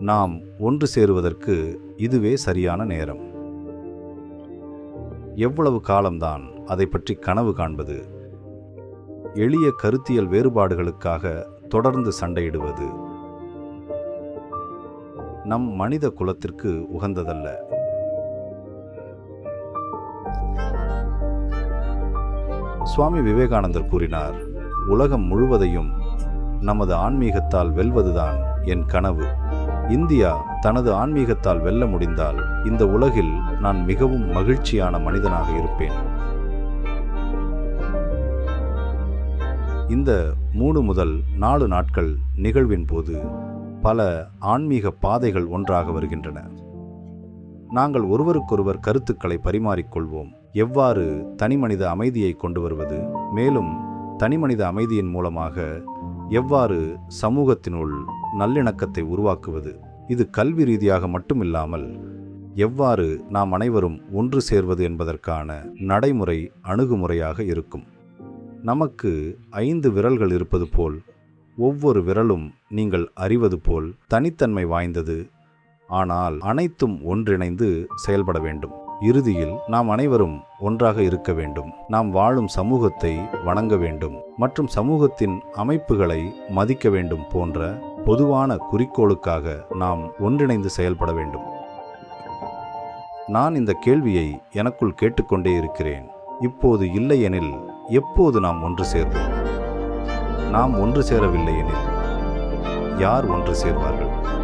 நாம் ஒன்று சேருவதற்கு இதுவே சரியான நேரம். எவ்வளவு காலம்தான் அதை பற்றி கனவு காண்பது? எளிய கருத்தியல் வேறுபாடுகளுக்காக தொடர்ந்து சண்டையிடுவது. நம் மனித குலத்திற்கு உகந்ததல்ல. சுவாமி விவேகானந்தர் கூறினார் உலகம் முழுவதையும் நமது ஆன்மீகத்தால் வெல்வதுதான் என் கனவு. இந்தியா தனது ஆன்மீகத்தால் வெல்ல முடிந்தால் இந்த உலகில் நான் மிகவும் மகிழ்ச்சியான மனிதனாக இருப்பேன். இந்த மூணு முதல் நாலு நாட்கள் நிகழ்வின் போது பல ஆன்மீக பாதைகள் ஒன்றாக வருகின்றன. நாங்கள் ஒருவருக்கொருவர் கருத்துக்களை பரிமாறிக்கொள்வோம். எவ்வாறு தனிமனித அமைதியை கொண்டு வருவது மேலும் தனிமனித அமைதியின் மூலமாக எவ்வாறு சமூகத்தினுள் நல்லிணக்கத்தை உருவாக்குவது. இது கல்வி ரீதியாக மட்டுமில்லாமல் எவ்வாறு நாம் அனைவரும் ஒன்று சேர்வது என்பதற்கான நடைமுறை அணுகுமுறையாக இருக்கும். நமக்கு ஐந்து விரல்கள் இருப்பது போல் ஒவ்வொரு விரலும் நீங்கள் அறிவது போல் தனித்தன்மை வாய்ந்தது. ஆனால் அனைத்தும் ஒன்றிணைந்து செயல்பட வேண்டும். இறுதியில் நாம் அனைவரும் ஒன்றாக இருக்க வேண்டும். நாம் வாழும் சமூகத்தை வணங்க வேண்டும். மற்றும் சமூகத்தின் அமைப்புகளை மதிக்க வேண்டும் போன்ற பொதுவான குறிக்கோளுக்காக நாம் ஒன்றிணைந்து செயல்பட வேண்டும். நான் இந்த கேள்வியை எனக்குள் கேட்டுக்கொண்டே இருக்கிறேன். இப்போது இல்லையெனில் எப்போது நாம் ஒன்று சேர்வோம்? நாம் ஒன்று சேரவில்லை எனில் யார் ஒன்று சேர்வார்கள்?